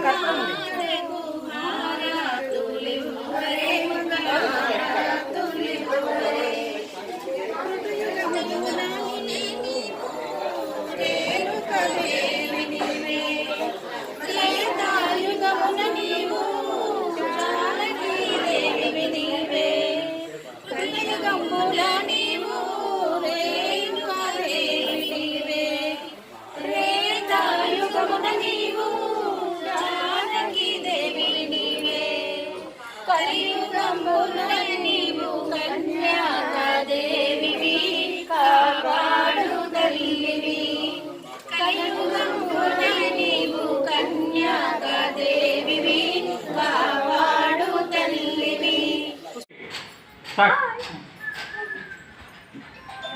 కలియుగంబున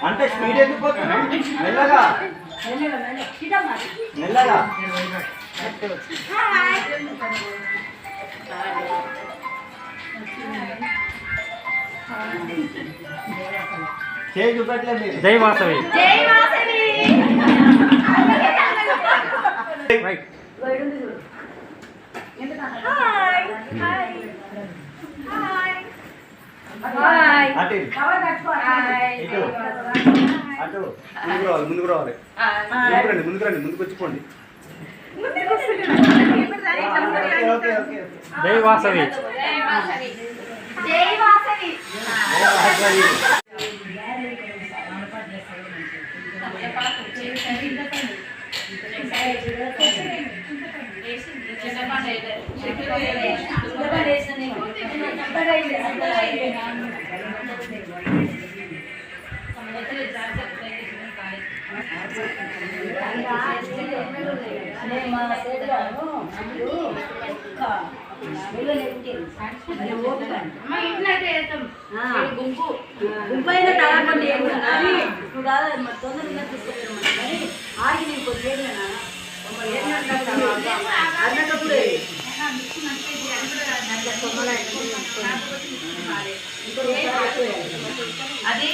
అంటే స్పీడ్ ఎందుకు పోతున్నావు? మెల్లగా. మెల్లగా. జై వాసవి. జై Vasavi. Right hi hi hi hi అటు ఇటు. అటు. ముందుకు రావాలి ముందుకు రావాలి. ముందుకు రండి ముందుకు రండి ముందుకు వచ్చిపోండి ఓకే ఓకే జై వాసవి. గుంపు గుంపు అయినా తగకండి ఏం కానీ నువ్వు కాదు మరి తొందరగా తీసుకొచ్చాను కానీ ఆగి నేను కొద్దిగా అన్నప్పుడు అది